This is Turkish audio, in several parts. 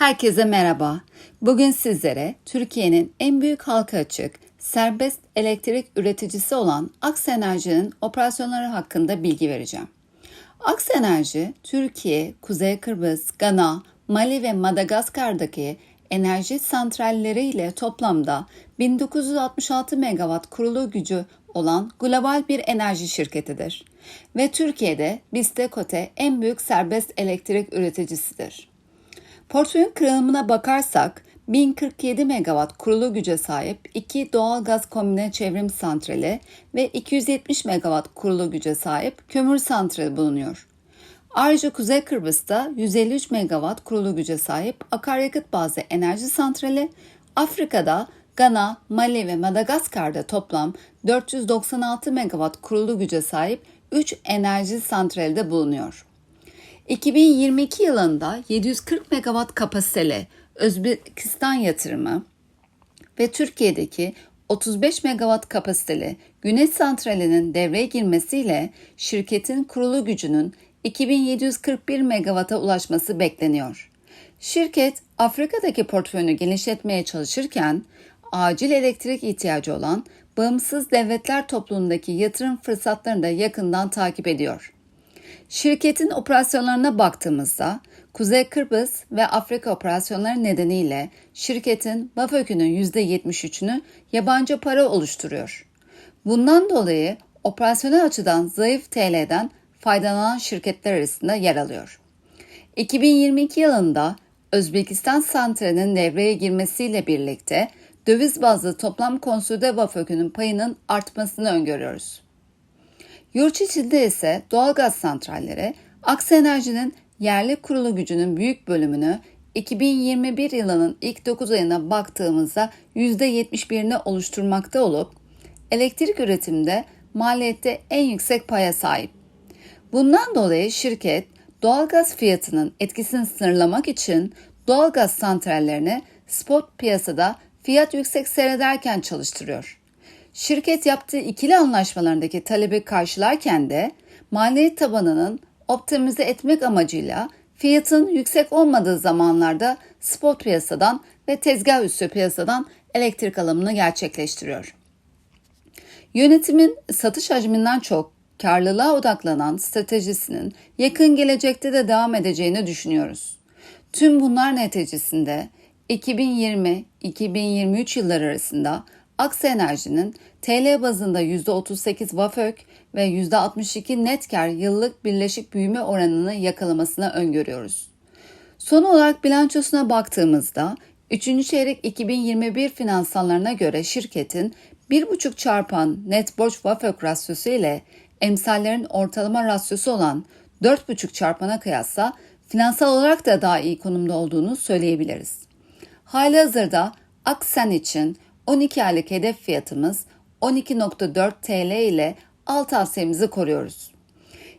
Herkese merhaba. Bugün sizlere Türkiye'nin en büyük halka açık, serbest elektrik üreticisi olan Aks Enerji'nin operasyonları hakkında bilgi vereceğim. Aks Enerji, Türkiye, Kuzey Kıbrıs, Gana, Mali ve Madagaskar'daki enerji santralleriyle toplamda 1966 megawatt kurulu gücü olan global bir enerji şirketidir ve Türkiye'de Bistekote en büyük serbest elektrik üreticisidir. Portföyün kırılımına bakarsak 1047 megawatt kurulu güce sahip iki doğal gaz kombine çevrim santrali ve 270 megawatt kurulu güce sahip kömür santrali bulunuyor. Ayrıca Kuzey Kıbrıs'ta 153 megawatt kurulu güce sahip akaryakıt bazlı enerji santrali, Afrika'da Gana, Mali ve Madagaskar'da toplam 496 megawatt kurulu güce sahip 3 enerji santrali de bulunuyor. 2022 yılında 740 megawatt kapasiteli Özbekistan yatırımı ve Türkiye'deki 35 megawatt kapasiteli Güneş Santrali'nin devreye girmesiyle şirketin kurulu gücünün 2741 megawatt'a ulaşması bekleniyor. Şirket Afrika'daki portföyünü genişletmeye çalışırken acil elektrik ihtiyacı olan bağımsız devletler topluluğundaki yatırım fırsatlarını da yakından takip ediyor. Şirketin operasyonlarına baktığımızda Kuzey Kıbrıs ve Afrika operasyonları nedeniyle şirketin BAFÖK'ünün %73'ünü yabancı para oluşturuyor. Bundan dolayı operasyonel açıdan zayıf TL'den faydalanan şirketler arasında yer alıyor. 2022 yılında Özbekistan santralinin devreye girmesiyle birlikte döviz bazlı toplam konsolide BAFÖK'ünün payının artmasını öngörüyoruz. Yurt içinde ise doğalgaz santralleri Aksa Enerji'nin yerli kurulu gücünün büyük bölümünü 2021 yılının ilk 9 ayına baktığımızda %71'ini oluşturmakta olup elektrik üretiminde maliyette en yüksek paya sahip. Bundan dolayı şirket doğalgaz fiyatının etkisini sınırlamak için doğalgaz santrallerini spot piyasada fiyat yüksek seyrederken çalıştırıyor. Şirket yaptığı ikili anlaşmalarındaki talebi karşılarken de maliyet tabanının optimize etmek amacıyla fiyatın yüksek olmadığı zamanlarda spot piyasadan ve tezgah üstü piyasadan elektrik alımını gerçekleştiriyor. Yönetimin satış hacminden çok karlılığa odaklanan stratejisinin yakın gelecekte de devam edeceğini düşünüyoruz. Tüm bunlar neticesinde 2020-2023 yılları arasında Aksa Enerji'nin TL bazında %38 VAFÖK ve %62 net kar yıllık birleşik büyüme oranını yakalamasına öngörüyoruz. Son olarak bilançosuna baktığımızda 3. çeyrek 2021 finansallarına göre şirketin 1,5 çarpan net borç VAFÖK rasyosu ile emsallerin ortalama rasyosu olan 4,5 çarpana kıyasla finansal olarak da daha iyi konumda olduğunu söyleyebiliriz. Hali hazırda Aksen için 12 aylık hedef fiyatımız 12.4 TL ile alt tavsiyemizi koruyoruz.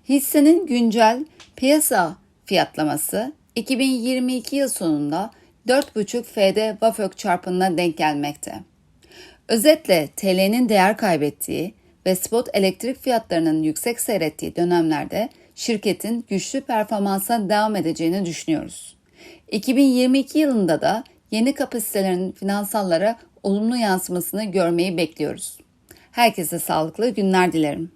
Hissenin güncel piyasa fiyatlaması 2022 yıl sonunda 4.5 FD Vafök çarpımına denk gelmekte. Özetle TL'nin değer kaybettiği ve spot elektrik fiyatlarının yüksek seyrettiği dönemlerde şirketin güçlü performansa devam edeceğini düşünüyoruz. 2022 yılında da yeni kapasitelerin finansallara olumlu yansımasını görmeyi bekliyoruz. Herkese sağlıklı günler dilerim.